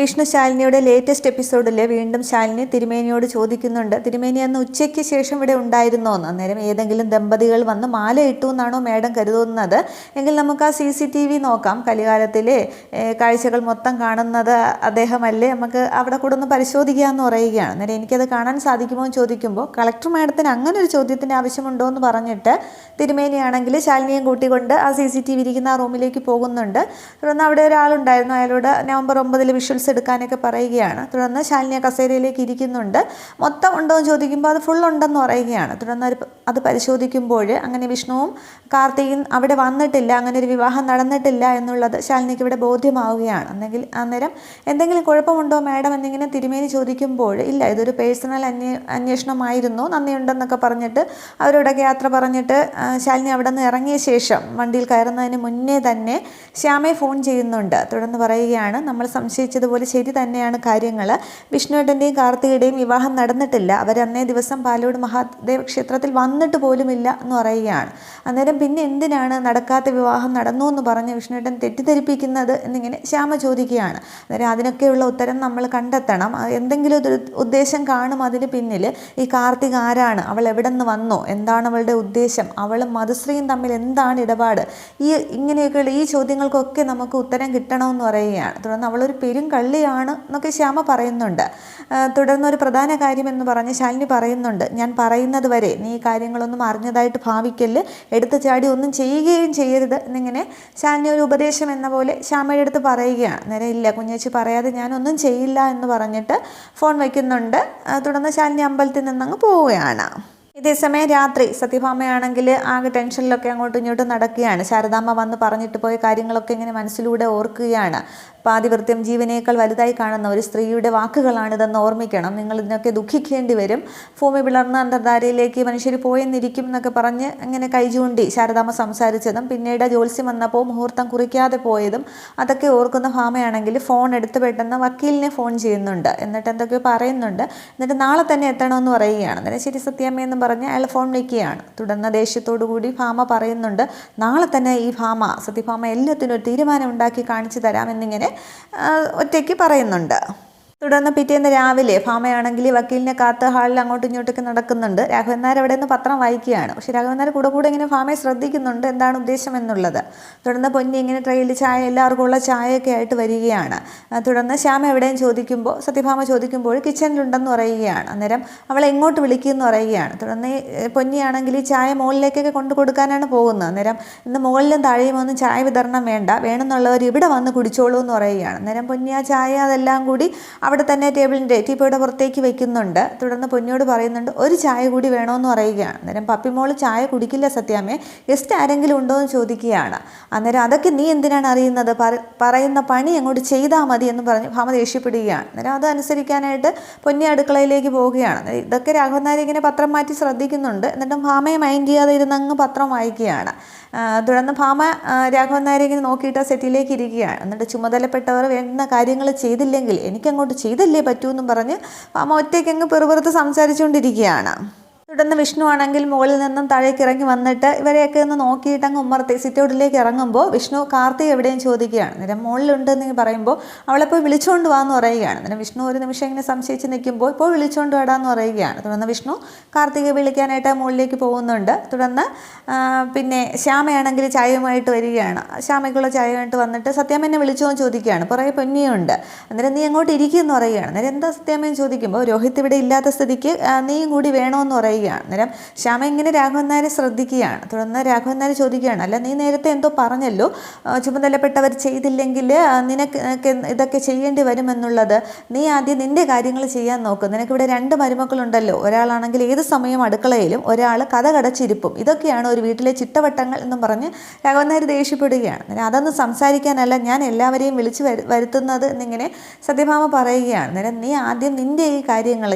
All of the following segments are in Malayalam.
വിഷ്ണു ശാലിനിയുടെ ലേറ്റസ്റ്റ് എപ്പിസോഡിൽ വീണ്ടും ശാലിനി തിരുമേനിയോട് ചോദിക്കുന്നുണ്ട്. തിരുമേനി അന്ന് ഉച്ചയ്ക്ക് ശേഷം ഇവിടെ ഉണ്ടായിരുന്നോ? എന്ന് അന്നേരം ഏതെങ്കിലും ദമ്പതികൾ വന്ന് മാല ഇട്ടു എന്നാണോ മേഡം കരുതുന്നത്? എങ്കിൽ നമുക്ക് ആ സി സി ടി വി നോക്കാം. കലികാലത്തിലെ കാഴ്ചകൾ മൊത്തം കാണുന്നത് അദ്ദേഹമല്ലേ? നമുക്ക് അവിടെ കൂടെ ഒന്ന് പരിശോധിക്കുക എന്ന് പറയുകയാണ്. അന്നേരം എനിക്കത് കാണാൻ സാധിക്കുമോ എന്ന് ചോദിക്കുമ്പോൾ കളക്ടർ മേഡത്തിന് അങ്ങനെ ഒരു ചോദ്യത്തിന്റെ ആവശ്യമുണ്ടോ എന്ന് പറഞ്ഞിട്ട് തിരുമേനിയാണെങ്കിൽ ശാലിനിയും കൂട്ടിക്കൊണ്ട് ആ സി സി ടി വി ഇരിക്കുന്ന ആ റൂമിലേക്ക് പോകുന്നുണ്ട്. തുടർന്ന് അവിടെ ഒരാളുണ്ടായിരുന്നു. അയാളോട് നവംബർ ഒമ്പതിൽ വിഷ്വൽസ് എടുക്കാനൊക്കെ പറയുകയാണ്. തുടർന്ന് ശാലിനി ആ കസേരയിലേക്ക് ഇരിക്കുന്നുണ്ട്. മൊത്തം ഉണ്ടോ എന്ന് ചോദിക്കുമ്പോൾ അത് ഫുൾ ഉണ്ടെന്ന് പറയുകയാണ്. തുടർന്ന് അത് പരിശോധിക്കുമ്പോൾ അങ്ങനെ വിഷ്ണുവും കാർത്തികയും അവിടെ വന്നിട്ടില്ല. അങ്ങനെ ഒരു വിവാഹം നടന്നിട്ടില്ല എന്നുള്ളത് ശാലിനിക്ക് ഇവിടെ ബോധ്യമാവുകയാണ്. എന്നെങ്കിൽ അന്നേരം എന്തെങ്കിലും കുഴപ്പമുണ്ടോ മാഡം എന്നിങ്ങനെ തിരുമേനി ചോദിക്കുമ്പോൾ ഇല്ല ഇതൊരു പേഴ്സണൽ അന്വേ അന്വേഷണമായിരുന്നു. നന്ദിയുണ്ടെന്നൊക്കെ പറഞ്ഞിട്ട് അവരോടൊക്കെ യാത്ര പറഞ്ഞിട്ട് ശാലിനി അവിടെ നിന്ന് ഇറങ്ങിയ ശേഷം വണ്ടിയിൽ കയറുന്നതിന് മുന്നേ തന്നെ ശ്യാമയെ ഫോൺ ചെയ്യുന്നുണ്ട്. തുടർന്ന് പറയുകയാണ് നമ്മൾ സംശയിച്ചതുപോലെ ശരി തന്നെയാണ് കാര്യങ്ങൾ വിഷ്ണുവേട്ടന്റെയും കാർത്തികയുടെയും വിവാഹം നടന്നിട്ടില്ല. അവരന്നേ ദിവസം പാലോട് മഹാദേവ ക്ഷേത്രത്തിൽ വന്നിട്ട് പോലുമില്ല എന്ന് പറയുകയാണ്. അന്നേരം പിന്നെ എന്തിനാണ് നടക്കാത്ത വിവാഹം നടന്നു എന്ന് പറഞ്ഞ് വിഷ്ണുവേട്ടൻ തെറ്റിദ്ധരിപ്പിക്കുന്നത് എന്നിങ്ങനെ ശ്യാമ ചോദിക്കുകയാണ്. അന്നേരം അതിനൊക്കെയുള്ള ഉത്തരം നമ്മൾ കണ്ടെത്തണം. എന്തെങ്കിലും ഒരു ഉദ്ദേശം കാണും അതിന് പിന്നിൽ ഈ കാർത്തിക ആരാണ്? അവൾ എവിടെ നിന്ന് വന്നു? എന്താണ് അവളുടെ ഉദ്ദേശം? അവളും മധുശ്രീയും തമ്മിൽ എന്താണ് ഇടപാട്? ഈ ഇങ്ങനെയൊക്കെയുള്ള ഈ ചോദ്യങ്ങൾക്കൊക്കെ നമുക്ക് ഉത്തരം കിട്ടണമെന്ന് പറയുകയാണ്. തുടർന്ന് അവളൊരു പെരും കള്ളിയാണ് എന്നൊക്കെ ശ്യാമ പറയുന്നുണ്ട്. തുടർന്ന് ഒരു പ്രധാന കാര്യമെന്ന് പറഞ്ഞ് ശാലിനി പറയുന്നുണ്ട്. ഞാൻ പറയുന്നത് വരെ നീ ഈ കാര്യങ്ങളൊന്നും അറിഞ്ഞതായിട്ട് ഭാവിക്കല്ല്. എടുത്തു ചാടി ഒന്നും ചെയ്യുകയും ചെയ്യരുത് എന്നിങ്ങനെ ശാലിനി ഒരു ഉപദേശം എന്ന പോലെ ശ്യാമയുടെ അടുത്ത് പറയുകയാണ്. നേരെ ഇല്ല കുഞ്ഞേച്ചി പറയാതെ ഞാനൊന്നും ചെയ്യില്ല എന്ന് പറഞ്ഞിട്ട് ഫോൺ വയ്ക്കുന്നുണ്ട്. തുടർന്ന് ശാലിനി അമ്പലത്തിൽ നിന്നങ്ങ് പോവുകയാണ്. ഇതേസമയം രാത്രി സത്യഭാമയാണെങ്കിൽ ആകെ ടെൻഷനിലൊക്കെ അങ്ങോട്ടും ഇങ്ങോട്ടും നടക്കുകയാണ്. ശാരദാമ്മ വന്ന് പറഞ്ഞിട്ട് പോയ കാര്യങ്ങളൊക്കെ ഇങ്ങനെ മനസ്സിലൂടെ ഓർക്കുകയാണ്. പാതിവൃത്യം ജീവനേക്കാൾ വലുതായി കാണുന്ന ഒരു സ്ത്രീയുടെ വാക്കുകളാണിതെന്ന് ഓർമ്മിക്കണം. നിങ്ങൾ ഇതിനൊക്കെ ദുഃഖിക്കേണ്ടി വരും. ഭൂമി പിളർന്ന അന്തർധാരയിലേക്ക് മനുഷ്യർ പോയെന്നിരിക്കും എന്നൊക്കെ പറഞ്ഞ് അങ്ങനെ കൈചൂണ്ടി ശാരദാമ്മ സംസാരിച്ചതും പിന്നീട് ജ്യോത്സ്യം വന്നപ്പോൾ മുഹൂർത്തം കുറിക്കാതെ പോയതും അതൊക്കെ ഓർക്കുന്ന ഭാമയാണെങ്കിൽ ഫോൺ എടുത്ത് പെട്ടെന്ന് വക്കീലിനെ ഫോൺ ചെയ്യുന്നുണ്ട്. എന്നിട്ട് എന്തൊക്കെയോ പറയുന്നുണ്ട്. എന്നിട്ട് നാളെ തന്നെ എത്തണമെന്ന് പറയുകയാണ്. അന്നേരം ശരി സത്യാമ്മയെന്നും പറഞ്ഞ് അയാൾ ഫോൺ വയ്ക്കുകയാണ് തുടർന്ന് ദേഷ്യത്തോടു കൂടി ഭാമ പറയുന്നുണ്ട് നാളെ തന്നെ ഈ ഭാമ സത്യഭാമ എല്ലാത്തിനും ഒരു തീരുമാനം ഉണ്ടാക്കി കാണിച്ചു തരാമെന്നിങ്ങനെ ഒറ്റയ്ക്ക് പറയുന്നുണ്ട്. തുടർന്ന് പിറ്റേന്ന് രാവിലെ ഭാമയാണെങ്കിൽ വക്കീലിനെ കാത്ത് ഹാളിൽ അങ്ങോട്ടും ഇങ്ങോട്ടൊക്കെ നടക്കുന്നുണ്ട്. രാഘവൻ നായർ അവിടെ നിന്ന് പത്രം വായിക്കുകയാണ്. പക്ഷേ രാഘവൻ നായർ കൂടെ കൂടെ ഇങ്ങനെ ഭാമയെ ശ്രദ്ധിക്കുന്നുണ്ട്. എന്താണ് ഉദ്ദേശം എന്നുള്ളത്? തുടർന്ന് പൊന്നി ഇങ്ങനെ ട്രെയിൽ ചായ എല്ലാവർക്കും ഉള്ള ചായയൊക്കെ ആയിട്ട് വരികയാണ്. തുടർന്ന് ശ്യാമ എവിടെയും ചോദിക്കുമ്പോൾ സത്യഭാമ ചോദിക്കുമ്പോൾ കിച്ചണിലുണ്ടെന്ന് പറയുകയാണ്. അന്നേരം അവളെ എങ്ങോട്ട് വിളിക്കുമെന്ന് പറയുകയാണ്. തുടർന്ന് പൊന്നിയാണെങ്കിൽ ഈ ചായ മുകളിലേക്കൊക്കെ കൊണ്ടു കൊടുക്കാനാണ് പോകുന്നത്. അന്നേരം ഇന്ന് മുകളിലും താഴെയും ഒന്നും ചായ വിതരണം വേണ്ട. വേണമെന്നുള്ളവർ ഇവിടെ വന്ന് കുടിച്ചോളൂ എന്ന് പറയുകയാണ്. അന്നേരം പൊന്നി ആ ചായ അതെല്ലാം കൂടി അവിടെ തന്നെ ടേബിളിന്റെ ടീപ്പോയുടെ പുറത്തേക്ക് വെക്കുന്നുണ്ട്. തുടർന്ന് പൊന്നിയോട് പറയുന്നുണ്ട് ഒരു ചായ കൂടി വേണമെന്ന് പറയുകയാണ്. അന്നേരം പപ്പിമോൾ ചായ കുടിക്കില്ല സത്യാമ്മേ ഗസ്റ്റ് ആരെങ്കിലും ഉണ്ടോ എന്ന് ചോദിക്കുകയാണ്. അന്നേരം അതൊക്കെ നീ എന്തിനാണ് അറിയുന്നത്? പറ- പറയുന്ന പണി അങ്ങോട്ട് ചെയ്താൽ മതി എന്ന് പറഞ്ഞ് ഭാമ ദേഷ്യപ്പെടുകയാണ്. അന്നേരം അത് അനുസരിക്കാനായിട്ട് പൊന്നി അടുക്കളയിലേക്ക് പോവുകയാണ്. ഇതൊക്കെ രാഘവൻ നായർ ഇങ്ങനെ പത്രം മാറ്റി ശ്രദ്ധിക്കുന്നുണ്ട്. എന്നിട്ടും ഭാമയെ മൈൻഡ് ചെയ്യാതെ ഇരുന്ന് അങ്ങ് പത്രം വായിക്കുകയാണ്. തുടർന്ന് ഭാമ രാഘവൻ നായരെ ഇങ്ങനെ നോക്കിയിട്ട് സെറ്റിലേക്ക് ഇരിക്കുകയാണ്. എന്നിട്ട് ചുമതലപ്പെട്ടവർ വേണ്ട കാര്യങ്ങൾ ചെയ്തില്ലെങ്കിൽ എനിക്കങ്ങോട്ട് ചെയ്തല്ലേ പറ്റൂ എന്നും പറഞ്ഞ് അമ്മ ഒറ്റയ്ക്ക് അങ്ങ് പെറുപെറുത്ത് സംസാരിച്ചുകൊണ്ടിരിക്കുകയാണ്. തുടർന്ന് വിഷ്ണു ആണെങ്കിൽ മുകളിൽ നിന്നും താഴേക്ക് ഇറങ്ങി വന്നിട്ട് ഇവരെയൊക്കെ ഒന്ന് നോക്കിയിട്ട് അങ്ങ് ഉമ്മർത്തി സിറ്റൗട്ടിലേക്ക് ഇറങ്ങുമ്പോൾ വിഷ്ണു കാർത്തിക് എവിടെയും ചോദിക്കുകയാണ്. അന്നേരം മുകളിലുണ്ടെന്ന് പറയുമ്പോൾ അവളെ പോയി വിളിച്ചുകൊണ്ട് വാന്ന് പറയുകയാണ്. അന്നേരം വിഷ്ണു ഒരു നിമിഷം ഇങ്ങനെ സംശയിച്ച് നിൽക്കുമ്പോൾ ഇപ്പോൾ വിളിച്ചുകൊണ്ട് വാടാന്ന് പറയുകയാണ്. തുടർന്ന് വിഷ്ണു കാർത്തികെ വിളിക്കാനായിട്ട് മുകളിലേക്ക് പോകുന്നുണ്ട്. തുടർന്ന് പിന്നെ ശ്യാമയാണെങ്കിൽ ചായയുമായിട്ട് വരികയാണ്. ശ്യാമയ്ക്കുള്ള ചായയുമായിട്ട് വന്നിട്ട് സത്യാമ്മ എന്നെ വിളിച്ചോ എന്ന് ചോദിക്കുകയാണ്. പുറകെ പൊന്നിയുണ്ട്. അന്നേരം നീ അങ്ങോട്ട് ഇരിക്കുമെന്ന് പറയുകയാണ്. അന്നേരം എന്താ സത്യാമ്മയും ചോദിക്കുമ്പോൾ രോഹിത് ഇവിടെ ഇല്ലാത്ത സ്ഥിതിക്ക് നീയും കൂടി വേണമെന്ന് പറയുകയാണ് അന്നേരം ശ്യാമ ഇങ്ങനെ രാഘവൻ നായരെ ശ്രദ്ധിക്കുകയാണ്. തുടർന്ന് രാഘവൻ നായർ ചോദിക്കുകയാണ് അല്ല നീ നേരത്തെ എന്തോ പറഞ്ഞല്ലോ? ചുമതലപ്പെട്ടവർ ചെയ്തില്ലെങ്കിൽ നിനക്ക് ഇതൊക്കെ ചെയ്യേണ്ടി വരുമെന്നുള്ളത് നീ ആദ്യം നിന്റെ കാര്യങ്ങൾ ചെയ്യാൻ നോക്ക്. നിനക്കിവിടെ രണ്ട് മരുമക്കളുണ്ടല്ലോ. ഒരാളാണെങ്കിൽ ഏത് സമയം അടുക്കളയിലും ഒരാൾ കഥ കടച്ചിരിപ്പും. ഇതൊക്കെയാണ് ഒരു വീട്ടിലെ ചിട്ടവട്ടങ്ങൾ എന്നും പറഞ്ഞ് രാഘവൻ നായർ ദേഷ്യപ്പെടുകയാണ്. അതൊന്നും സംസാരിക്കാനല്ല ഞാൻ എല്ലാവരെയും വിളിച്ചു വരു വരുത്തുന്നത് എന്നിങ്ങനെ സത്യഭാമ പറയുകയാണ്. അന്നേരം നീ ആദ്യം നിന്റെ ഈ കാര്യങ്ങൾ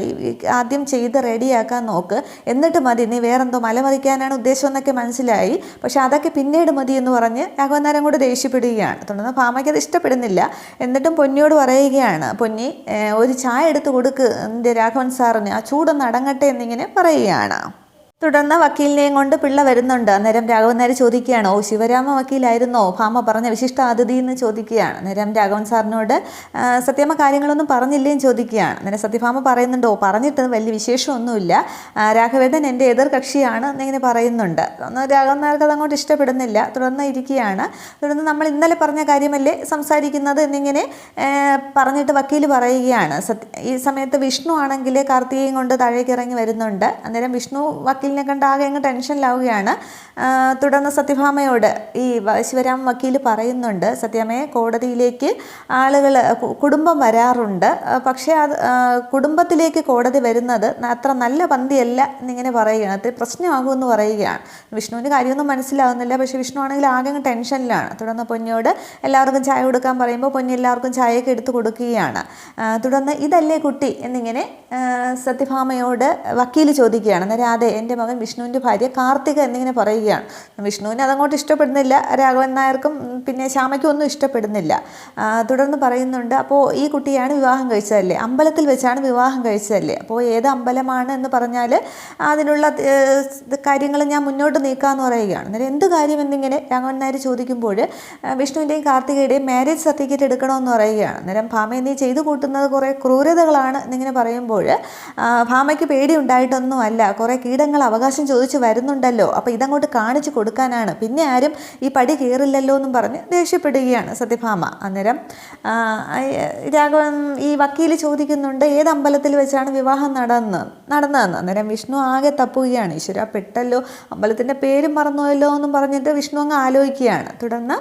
ആദ്യം ചെയ്ത് റെഡിയാക്കാൻ നോക്ക്. എന്നിട്ട് മതി നീ വേറെന്തോ മലമറിക്കാനാണ് ഉദ്ദേശം എന്നൊക്കെ മനസ്സിലായി. പക്ഷെ അതൊക്കെ പിന്നീട് മതി എന്ന് പറഞ്ഞ് രാഘവൻ നായർ കൂടെ ദേഷ്യപ്പെടുകയാണ്. തുടർന്ന് ഭാമയ്ക്ക് അത് ഇഷ്ടപ്പെടുന്നില്ല. എന്നിട്ടും പൊന്നിയോട് പറയുകയാണ് പൊന്നി ഒരു ചായ എടുത്ത് കൊടുക്ക് എന്റെ രാഘവൻ സാറിന്. ആ ചൂടൊന്ന് അടങ്ങട്ടെ എന്നിങ്ങനെ പറയുകയാണ്. തുടർന്ന് വക്കീലിനെയും കൊണ്ട് പിള്ള വരുന്നുണ്ട്. അന്നേരം രാഘവൻ നായർ ചോദിക്കുകയാണ് ഓ ശിവരാമ വക്കീലായിരുന്നോ? ഭാമ പറഞ്ഞ വിശിഷ്ട അതിഥി എന്ന് ചോദിക്കുകയാണ്. അന്നേരം രാഘവൻ സാറിനോട് സത്യമ്മ കാര്യങ്ങളൊന്നും പറഞ്ഞില്ലേന്ന് ചോദിക്കുകയാണ്. അന്നേരം സത്യഭാമ പറയുന്നുണ്ട് ഓ പറഞ്ഞിട്ട് വലിയ വിശേഷമൊന്നുമില്ല. രാഘവേദൻ എന്റെ എതിർ കക്ഷിയാണ് എന്നിങ്ങനെ പറയുന്നുണ്ട്. രാഘവൻ നായർക്ക് അതങ്ങോട്ട് ഇഷ്ടപ്പെടുന്നില്ല. തുടർന്ന് ഇരിക്കുകയാണ്. തുടർന്ന് നമ്മൾ ഇന്നലെ പറഞ്ഞ കാര്യമല്ലേ സംസാരിക്കുന്നത്? എന്നിങ്ങനെ പറഞ്ഞിട്ട് വക്കീൽ പറയുകയാണ്. സത്യ ഈ സമയത്ത് വിഷ്ണു ആണെങ്കിൽ കാർത്തികയും കൊണ്ട് താഴേക്ക് ഇറങ്ങി വരുന്നുണ്ട്. അന്നേരം വിഷ്ണു വക്കീലിനെ കണ്ട് ആകെ അങ്ങ് ടെൻഷനിലാവുകയാണ്. തുടർന്ന് സത്യഭാമയോട് ഈ ശിവരാമൻ ശിവരാം വക്കീൽ പറയുന്നുണ്ട് സത്യാമ്മയെ കോടതിയിലേക്ക് ആളുകൾ കുടുംബം വരാറുണ്ട്. പക്ഷേ അത് കുടുംബത്തിലേക്ക് കോടതി വരുന്നത് അത്ര നല്ല പന്തിയല്ല എന്നിങ്ങനെ പറയുകയാണ്. അത് പ്രശ്നമാകുമെന്ന് പറയുകയാണ്. വിഷ്ണുവിന്റെ കാര്യമൊന്നും മനസ്സിലാവുന്നില്ല. പക്ഷേ വിഷ്ണു ആണെങ്കിൽ ആകെ ടെൻഷനിലാണ്. തുടർന്ന് പൊന്നിയോട് എല്ലാവർക്കും ചായ കൊടുക്കാൻ പറയുമ്പോൾ പൊന്നി എല്ലാവർക്കും ചായയൊക്കെ എടുത്തു കൊടുക്കുകയാണ്. തുടർന്ന് ഇതല്ലേ കുട്ടി എന്നിങ്ങനെ സത്യഭാമയോട് വക്കീൽ ചോദിക്കുകയാണ്. അന്നേരം അതെ എന്റെ മകൻ വിഷ്ണുവിന്റെ ഭാര്യ കാർത്തിക എന്നിങ്ങനെ പറയുകയാണ്. വിഷ്ണുവിന് അതങ്ങോട്ട് ഇഷ്ടപ്പെടുന്നില്ല. രാഘവൻ നായർക്കും പിന്നെ ശ്യാമയ്ക്കും ഒന്നും ഇഷ്ടപ്പെടുന്നില്ല. തുടർന്ന് പറയുന്നുണ്ട് അപ്പോൾ ഈ കുട്ടിയാണ് വിവാഹം കഴിച്ചതല്ലേ? അമ്പലത്തിൽ വെച്ചാണ് വിവാഹം കഴിച്ചതല്ലേ? അപ്പോൾ ഏത് അമ്പലമാണ് എന്ന് പറഞ്ഞാൽ അതിനുള്ള കാര്യങ്ങൾ ഞാൻ മുന്നോട്ട് നീക്കാമെന്ന് പറയുകയാണ്. അന്നേരം എന്ത് കാര്യം എന്നിങ്ങനെ രാഘവൻ നായർ ചോദിക്കുമ്പോൾ വിഷ്ണുവിന്റെയും കാർത്തികയുടെയും മാരേജ് സർട്ടിഫിക്കറ്റ് എടുക്കണമെന്ന് പറയുകയാണ്. അന്നേരം ഭാമയെ നീ ചെയ്തു കൂട്ടുന്നത് കുറേ ക്രൂരതകളാണ് എന്നിങ്ങനെ പറയുമ്പോൾ ഭാമയ്ക്ക് പേടി ഉണ്ടായിട്ടൊന്നും അല്ല കുറേ കീടങ്ങൾ അവകാശം ചോദിച്ചു വരുന്നുണ്ടല്ലോ. അപ്പോൾ ഇതങ്ങോട്ട് കാണിച്ചു കൊടുക്കാനാണ്. പിന്നെ ആരും ഈ പടി കയറില്ലല്ലോ എന്നും പറഞ്ഞ് ദേഷ്യപ്പെടുകയാണ് സത്യഭാമ. അന്നേരം രാഘവൻ ഈ വക്കീൽ ചോദിക്കുന്നുണ്ട് ഏത് അമ്പലത്തിൽ വെച്ചാണ് വിവാഹം നടന്ന് നടന്നതെന്ന്? അന്നേരം വിഷ്ണു ആകെ തപ്പുകയാണ്. ഈശ്വര പെട്ടല്ലോ. അമ്പലത്തിന്റെ പേരും മറന്നുവല്ലോ എന്നും പറഞ്ഞിട്ട് വിഷ്ണു അങ്ങ് ആലോചിക്കുകയാണ്. തുടർന്ന്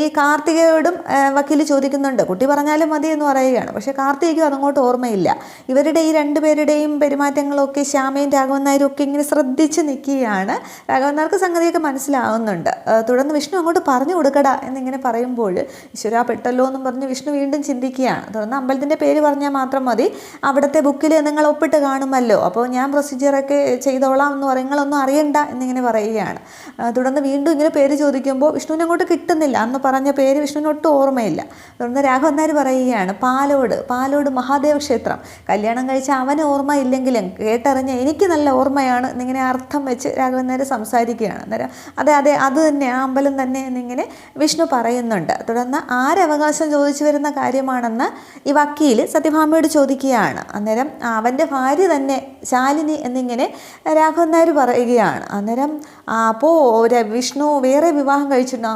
ഈ കാർത്തികയോടും വക്കീൽ ചോദിക്കുന്നുണ്ട്. കുട്ടി പറഞ്ഞാലും മതി എന്ന് പറയുകയാണ്. പക്ഷേ കാർത്തികയ്ക്കും അതങ്ങോട്ട് ഓർമ്മയില്ല. ഇവരുടെ ഈ രണ്ടുപേരുടെയും പെരുമാറ്റങ്ങളൊക്കെ ശ്യാമയും രാഘവൻ നായരും ഒക്കെ ഇങ്ങനെ ശ്രദ്ധിച്ച് നിൽക്കുകയാണ്. രാഘവന്മാർക്ക് സംഗതിയൊക്കെ മനസ്സിലാവുന്നുണ്ട്. തുടർന്ന് വിഷ്ണു അങ്ങോട്ട് പറഞ്ഞു കൊടുക്കടാ എന്നിങ്ങനെ പറയുമ്പോൾ ഈശ്വര പെട്ടല്ലോ എന്നും പറഞ്ഞ് വിഷ്ണു വീണ്ടും ചിന്തിക്കുകയാണ്. തുടർന്ന് അമ്പലത്തിന്റെ പേര് പറഞ്ഞാൽ മാത്രം മതി. അവിടുത്തെ ബുക്കിൽ നിങ്ങൾ ഒപ്പിട്ട് കാണുമല്ലോ. അപ്പോൾ ഞാൻ പ്രൊസീജിയറൊക്കെ ചെയ്തോളാം എന്ന് പറയും നിങ്ങളൊന്നും അറിയണ്ട എന്നിങ്ങനെ പറയുകയാണ്. തുടർന്ന് വീണ്ടും ഇങ്ങനെ പേര് ചോദിക്കുമ്പോൾ വിഷ്ണുവിനെ അങ്ങോട്ട് കിട്ടുന്നില്ല. അന്ന് പറഞ്ഞ പേര് വിഷ്ണുവിന് ഒട്ടും ഓർമ്മയില്ല. തുടർന്ന് രാഘവന്നാർ പറയുകയാണ് പാലോട് പാലോട് മഹാദേവ ക്ഷേത്രം കല്യാണം കഴിച്ച അവന് ഓർമ്മ ഇല്ലെങ്കിലും കേട്ടറിഞ്ഞ എനിക്ക് നല്ല ഓർമ്മയാണ് എന്നിങ്ങനെ അർത്ഥം വെച്ച് രാഘവൻ നേരെ സംസാരിക്കുകയാണ്. അന്നേരം അതെ അതെ അത് തന്നെ ആ അമ്പലം തന്നെ എന്നിങ്ങനെ വിഷ്ണു പറയുന്നുണ്ട്. തുടർന്ന് ആരവകാശം ചോദിച്ചു വരുന്ന കാര്യമാണെന്ന് ഈ വക്കീൽ സത്യഭാമയോട് ചോദിക്കുകയാണ്. അന്നേരം അവന്റെ ഭാര്യ തന്നെ ശാലിനി എന്നിങ്ങനെ രാഘവൻ നായർ പറയുകയാണ്. അന്നേരം അപ്പോൾ വിഷ്ണു വേറെ വിവാഹം കഴിച്ചിട്ടുണ്ടോ?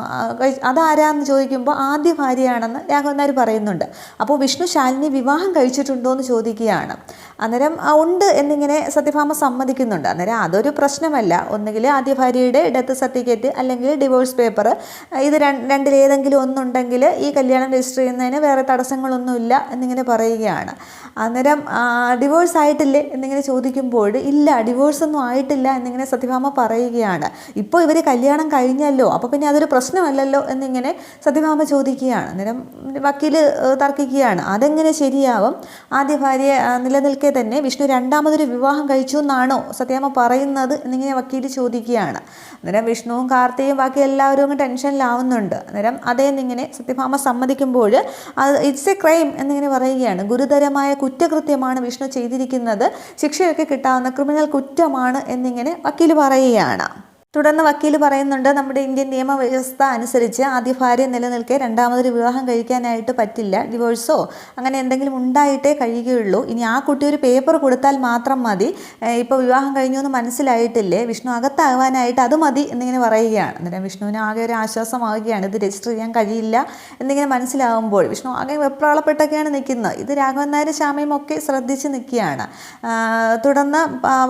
അതാരാന്ന് ചോദിക്കുമ്പോൾ ആദ്യ ഭാര്യയാണെന്ന് രാഘവൻ നായർ പറയുന്നുണ്ട്. അപ്പോൾ വിഷ്ണു ശാലിനി വിവാഹം കഴിച്ചിട്ടുണ്ടോ എന്ന് ചോദിക്കുകയാണ്. അന്നേരം ഉണ്ട് എന്നിങ്ങനെ സത്യഭാമ സമ്മതിക്കുന്നുണ്ട്. അന്നേരം അതൊരു പ്രശ്നമല്ല. ഒന്നുകിൽ ആദ്യ ഭാര്യയുടെ ഡെത്ത് സർട്ടിഫിക്കറ്റ് അല്ലെങ്കിൽ ഡിവോഴ്സ് പേപ്പർ ഇത് രണ്ട് രണ്ടിലേതെങ്കിലും ഒന്നുണ്ടെങ്കിൽ ഈ കല്യാണം രജിസ്റ്റർ ചെയ്യുന്നതിന് വേറെ തടസ്സങ്ങളൊന്നുമില്ല എന്നിങ്ങനെ പറയുകയാണ്. അന്നേരം ഡിവോഴ്സ് ആയിട്ടില്ലേ എന്നിങ്ങനെ ചോദിക്കുമ്പോൾ ഇല്ല ഡിവോഴ്സ് ഒന്നും ആയിട്ടില്ല എന്നിങ്ങനെ സത്യഭാമ പറയുകയാണ്. ഇപ്പോൾ ഇവർ കല്യാണം കഴിഞ്ഞല്ലോ അപ്പോൾ പിന്നെ അതൊരു പ്രശ്നമല്ലല്ലോ എന്നിങ്ങനെ സത്യഭാമ ചോദിക്കുകയാണ്. അന്നേരം വക്കീൽ തർക്കിക്കുകയാണ്. അതെങ്ങനെ ശരിയാവും? ആദ്യ ഭാര്യ നിലനിൽക്കെ തന്നെ വിഷ്ണു രണ്ടാമതൊരു വിവാഹം കഴിച്ചു എന്നാണോ സത്യാമ്മ പറയുന്നത് എന്നിങ്ങനെ വക്കീൽ ചോദിക്കുകയാണ്. അന്നേരം വിഷ്ണുവും കാർത്തിയും ബാക്കി എല്ലാവരും അങ്ങ് ടെൻഷനിലാവുന്നുണ്ട്. അന്നേരം അതേന്നിങ്ങനെ സത്യഭാമ സമ്മതിക്കുമ്പോൾ അത് ഇറ്റ്സ് എ ക്രൈം എന്നിങ്ങനെ പറയുകയാണ്. ഗുരുതരമായ കുറ്റകൃത്യമാണ് വിഷ്ണു ചെയ്തിരിക്കുന്നത്. ശിക്ഷയൊക്കെ കിട്ടാവുന്ന ക്രിമിനൽ കുറ്റമാണ് എന്നിങ്ങനെ വക്കീൽ പറയുകയാണ്. തുടർന്ന് വക്കീൽ പറയുന്നുണ്ട് നമ്മുടെ ഇന്ത്യൻ നിയമവ്യവസ്ഥ അനുസരിച്ച് ആദ്യ ഭാര്യ നിലനിൽക്കെ രണ്ടാമതൊരു വിവാഹം കഴിക്കാനായിട്ട് പറ്റില്ല. ഡിവോഴ്സോ അങ്ങനെ എന്തെങ്കിലും ഉണ്ടായിട്ടേ കഴിയുകയുള്ളൂ. ഇനി ആ കുട്ടി ഒരു പേപ്പർ കൊടുത്താൽ മാത്രം മതി. ഇപ്പോൾ വിവാഹം കഴിഞ്ഞു എന്ന് മനസ്സിലായിട്ടില്ലേ? വിഷ്ണു അകത്താകാനായിട്ട് അത് മതി എന്നിങ്ങനെ പറയുകയാണ്. അന്നേരം വിഷ്ണുവിന് ആകെ ഒരു ആശ്വാസമാവുകയാണ്. ഇത് രജിസ്റ്റർ ചെയ്യാൻ കഴിയില്ല എന്നിങ്ങനെ മനസ്സിലാവുമ്പോൾ വിഷ്ണു ആകെ വെപ്രാളപ്പെട്ടൊക്കെയാണ് നിൽക്കുന്നത്. ഇത് രാഘവൻ നായർ ശ്യാമയും ഒക്കെ ശ്രദ്ധിച്ച് നിൽക്കുകയാണ്. തുടർന്ന്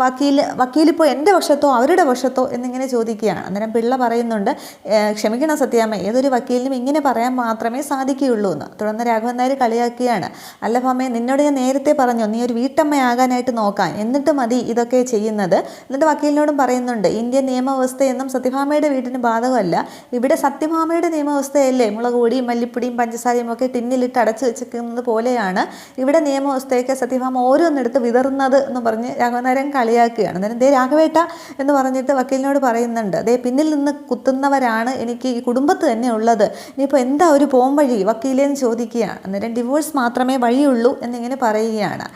വക്കീൽ വക്കീലിപ്പോൾ എന്റെ പക്ഷത്തോ അവരുടെ പക്ഷത്തോ എന്നിങ്ങനെ ചോദിക്കുകയാണ്. അന്നേരം പിള്ള പറയുന്നുണ്ട് "ഏ, ക്ഷമിക്കണം സത്യാമ്മ ഏതൊരു വക്കീലിനും ഇങ്ങനെ പറയാൻ മാത്രമേ സാധിക്കുകയുള്ളൂ എന്ന്. തുടർന്ന് രാഘവൻ നായർ കളിയാക്കുകയാണ്. അല്ല ഭാമേ നിന്നോട് ഞാൻ നേരത്തെ പറഞ്ഞു നീ ഒരു വീട്ടമ്മയാകാനായിട്ട് നോക്കാൻ. എന്നിട്ട് മതി ഇതൊക്കെ ചെയ്യുന്നത്. എന്നിട്ട് വക്കീലിനോടും പറയുന്നുണ്ട് ഇന്ത്യൻ നിയമവ്യവസ്ഥയൊന്നും സത്യഭാമയുടെ വീട്ടിന് ബാധകമല്ല. ഇവിടെ സത്യഭാമയുടെ നിയമവ്യവസ്ഥയല്ലേ? മുളക് പൊടിയും മല്ലിപ്പൊടിയും പഞ്ചസാരയും ഒക്കെ ടിന്നിലിട്ട് അടച്ചു വെച്ചിരിക്കുന്നത് പോലെയാണ്. ഇവിടെ നിയമവ്യവസ്ഥയൊക്കെ സത്യഭാമ ഓരോന്നെടുത്ത് വിതറുന്നത് എന്ന് പറഞ്ഞ് രാഘവനാരൻ കളിയാക്കുകയാണ്. അന്നേരം ദേ രാഘവേട്ട എന്ന് പറഞ്ഞിട്ട് വക്കീലിനോട് പറയുക പറയുന്നുണ്ട്. അതേ പിന്നിൽ നിന്ന് കുത്തുന്നവരാണ് എനിക്ക് ഈ കുടുംബത്ത് തന്നെ ഉള്ളത്. ഇനിയിപ്പോൾ എന്താ ഒരു പോം വഴി വക്കീലേന്ന് ചോദിക്കുകയാണ് അന്നേരം ഡിവോഴ്സ് മാത്രമേ വഴിയുള്ളൂ എന്നിങ്ങനെ പറയുകയാണ്.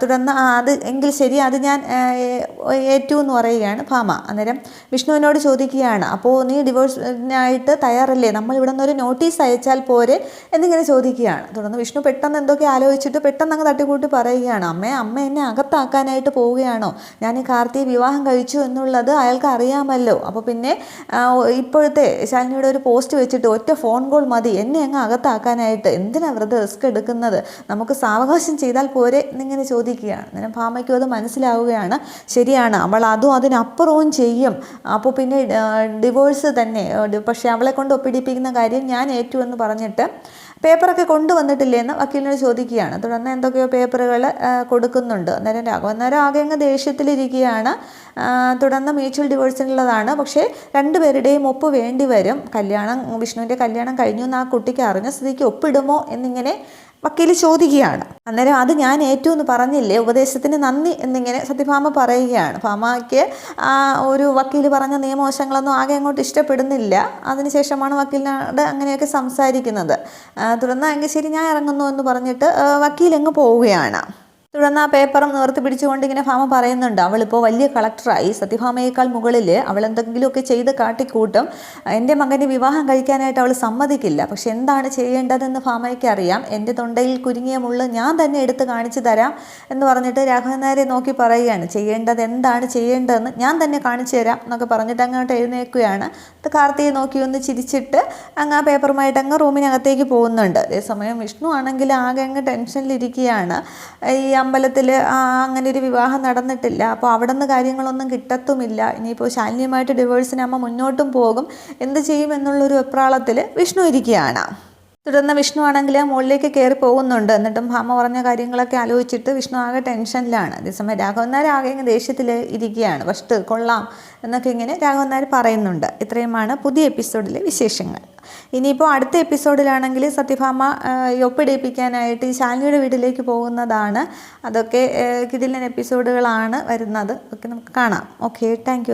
തുടർന്ന് അത് എങ്കിൽ ശരി അത് ഞാൻ ഏറ്റവും ഏറ്റു എന്ന് പറയുകയാണ് ഭാമ. അന്നേരം വിഷ്ണുവിനോട് ചോദിക്കുകയാണ്. അപ്പോൾ നീ ഡിവോഴ്സിനായിട്ട് തയ്യാറല്ലേ? നമ്മൾ ഇവിടെ നിന്ന് ഒരു നോട്ടീസ് അയച്ചാൽ പോരെ? എന്നിങ്ങനെ ചോദിക്കുകയാണ്. തുടർന്ന് വിഷ്ണു പെട്ടെന്ന് എന്തൊക്കെ ആലോചിച്ചിട്ട് പെട്ടെന്ന് അങ്ങ് തട്ടിക്കൂട്ടി പറയുകയാണ്. അമ്മേ അമ്മ എന്നെ അകത്താക്കാനായിട്ട് പോവുകയാണോ? ഞാൻ ഈ കാർത്തിയെ വിവാഹം കഴിച്ചു എന്നുള്ളത് അയാൾക്ക് അറിയാമല്ലോ അപ്പോൾ പിന്നെ ഇപ്പോഴത്തെ ശാലിനിയുടെ ഒരു പോസ്റ്റ് വെച്ചിട്ട് ഒറ്റ ഫോൺ കോൾ മതി. എന്നെ അങ്ങ് അകത്താക്കാനായിട്ട് എന്തിനാണ് വെറുതെ റിസ്ക് എടുക്കുന്നത്? നമുക്ക് സാവകാശം ചെയ്താൽ പോരെ എന്നിങ്ങനെ ചോദിക്കുകയാണ്. അന്നേരം ഭാമയ്ക്കും അത് മനസ്സിലാവുകയാണ്. ശരിയാണ് അവൾ അതും അതിനപ്പുറവും ചെയ്യും. അപ്പോൾ പിന്നെ ഡിവോഴ്സ് തന്നെ. പക്ഷേ അവളെ കൊണ്ട് ഒപ്പിടിപ്പിക്കുന്ന കാര്യം ഞാൻ ഏറ്റു എന്ന് പറഞ്ഞിട്ട് പേപ്പറൊക്കെ കൊണ്ടുവന്നിട്ടില്ലേ എന്ന് വക്കീലിനോട് ചോദിക്കുകയാണ്. തുടർന്ന് എന്തൊക്കെയോ പേപ്പറുകൾ കൊടുക്കുന്നുണ്ട്. അന്നേരം രാഘവൻ നേരം ആകെ അങ്ങ് ദേഷ്യത്തിലിരിക്കുകയാണ്. തുടർന്ന് മ്യൂച്വൽ ഡിവോഴ്സിനുള്ളതാണ്. പക്ഷേ രണ്ടുപേരുടെയും ഒപ്പ് വേണ്ടി വരും. കല്യാണം വിഷ്ണുവിന്റെ കല്യാണം കഴിഞ്ഞു എന്ന് ആ കുട്ടിക്ക് അറിഞ്ഞ സ്ഥിതിക്ക് ഒപ്പിടുമോ എന്നിങ്ങനെ വക്കീൽ ചോദിക്കുകയാണ്. അന്നേരം അത് ഞാൻ ഏറ്റവും എന്ന് പറഞ്ഞില്ലേ ഉപദേശത്തിന് നന്ദി എന്നിങ്ങനെ സത്യഭാമ പറയുകയാണ്. ഭാമയ്ക്ക് ആ ഒരു വക്കീൽ പറഞ്ഞ നിയമവശങ്ങളൊന്നും ആകെ അങ്ങോട്ട് ഇഷ്ടപ്പെടുന്നില്ല. അതിനുശേഷമാണ് വക്കീലിനോട് അങ്ങനെയൊക്കെ സംസാരിക്കുന്നത്. തുടർന്ന് എങ്കിൽ ശരി ഞാൻ ഇറങ്ങുന്നു എന്ന് പറഞ്ഞിട്ട് വക്കീൽ അങ്ങ് പോവുകയാണ്. തുടർന്ന് ആ പേപ്പറും നിവർത്തി പിടിച്ചുകൊണ്ട് ഇങ്ങനെ ഭാമ പറയുന്നുണ്ട്. അവളിപ്പോൾ വലിയ കളക്ടറായി. സത്യഭാമയേക്കാൾ മുകളിൽ അവൾ എന്തെങ്കിലുമൊക്കെ ചെയ്ത് കാട്ടിക്കൂട്ടും. എന്റെ മകനെ വിവാഹം കഴിക്കാനായിട്ട് അവൾ സമ്മതിക്കില്ല. പക്ഷെ എന്താണ് ചെയ്യേണ്ടതെന്ന് ഭാമയ്ക്ക് അറിയാം. എന്റെ തൊണ്ടയിൽ കുരുങ്ങിയ മുള്ള് ഞാൻ തന്നെ എടുത്ത് കാണിച്ചു തരാം എന്ന് പറഞ്ഞിട്ട് രാഘവൻ നായരെ നോക്കി പറയുകയാണ്. ചെയ്യേണ്ടത് എന്താണ് ചെയ്യേണ്ടതെന്ന് ഞാൻ തന്നെ കാണിച്ചു തരാം എന്നൊക്കെ പറഞ്ഞിട്ട് അങ്ങോട്ട് എഴുന്നേൽക്കുകയാണ് അത് കാർത്തിയെ നോക്കി ഒന്ന് ചിരിച്ചിട്ട് അങ്ങ് ആ പേപ്പറുമായിട്ട് അങ്ങ് റൂമിനകത്തേക്ക് പോകുന്നുണ്ട്. അതേസമയം വിഷ്ണു ആണെങ്കിൽ ആകെ അങ്ങ് ടെൻഷനിലിരിക്കുകയാണ്. ഈ അമ്പലത്തിൽ അങ്ങനെ ഒരു വിവാഹം നടന്നിട്ടില്ല. അപ്പോൾ അവിടെ നിന്ന് കാര്യങ്ങളൊന്നും കിട്ടത്തുമില്ല. ഇനിയിപ്പോൾ ശാലിനിയുമായിട്ട് ഡിവോഴ്സിന് അമ്മ മുന്നോട്ടും പോകും. എന്ത് ചെയ്യും എന്നുള്ളൊരു വിഷ്ണു ഇരിക്കുകയാണ്. തുടർന്ന് വിഷ്ണു ആണെങ്കിൽ മുകളിലേക്ക് കയറി പോകുന്നുണ്ട്. എന്നിട്ടും ഭാമ പറഞ്ഞ കാര്യങ്ങളൊക്കെ ആലോചിച്ചിട്ട് വിഷ്ണു ആകെ ടെൻഷനിലാണ്. അതേസമയം രാഘവൻ നായർ ആകെ ഇങ്ങനെ ദേഷ്യത്തിൽ ഇരിക്കുകയാണ്. ഫസ്റ്റ് കൊള്ളാം എന്നൊക്കെ ഇങ്ങനെ രാഘവൻ നായർ പറയുന്നുണ്ട്. ഇത്രയുമാണ് പുതിയ എപ്പിസോഡിലെ വിശേഷങ്ങൾ. ഇനിയിപ്പോൾ അടുത്ത എപ്പിസോഡിലാണെങ്കിൽ സത്യഭാമ ഒപ്പിടിപ്പിക്കാനായിട്ട് ഈ ശാലിനിയുടെ വീട്ടിലേക്ക് പോകുന്നതാണ്. അതൊക്കെ കിടിലൻ എപ്പിസോഡുകളാണ് വരുന്നത്. ഒക്കെ നമുക്ക് കാണാം. Okay thank